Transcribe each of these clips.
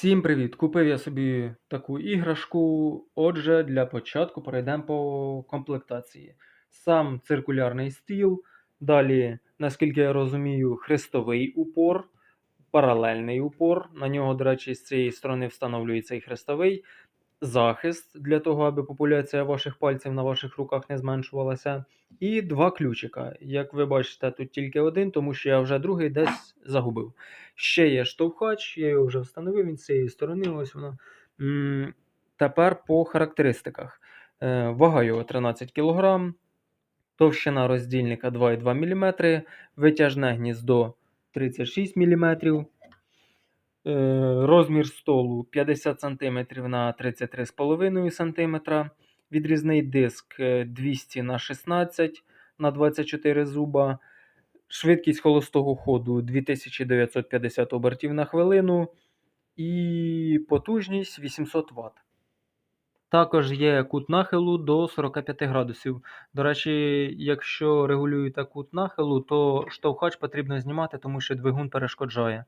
Всім привіт! Купив я собі таку іграшку. Отже, для початку перейдемо по комплектації. Сам циркулярний стіл. Далі, наскільки я розумію, хрестовий упор, паралельний упор. На нього, до речі, з цієї сторони встановлюється і хрестовий. Захист для того, аби популяція ваших пальців на ваших руках не зменшувалася. І два ключика. Як ви бачите, тут тільки один, тому що я вже другий десь загубив. Ще є штовхач, я його вже встановив він з цієї сторони. Ось воно. Тепер по характеристиках. Е, Вага його 13 кг, товщина роздільника 2,2 мм, витяжне гніздо 36 мм. Е, Розмір столу 50 см на 33,5 см. Відрізний диск е, 200 на 16 на 24 зуба. Швидкість холостого ходу 2950 обертів на хвилину. І потужність 800 Вт. Також є кут нахилу до 45 градусів. До речі, якщо регулюєте кут нахилу, то штовхач потрібно знімати, тому що двигун перешкоджає.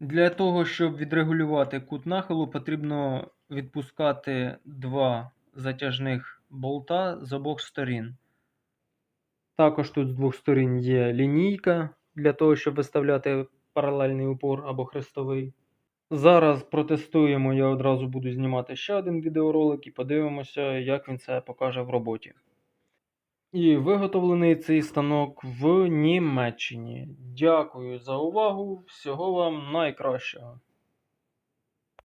Для того, щоб відрегулювати кут нахилу, потрібно відпускати два затяжних болта з обох сторін. Також тут з двох сторін є лінійка для того, щоб виставляти паралельний упор або хрестовий. Зараз протестуємо, я одразу буду знімати ще один відеоролик і подивимося, як він це покаже в роботі. І виготовлений цей станок в Німеччині. Дякую за увагу. Всього вам найкращого.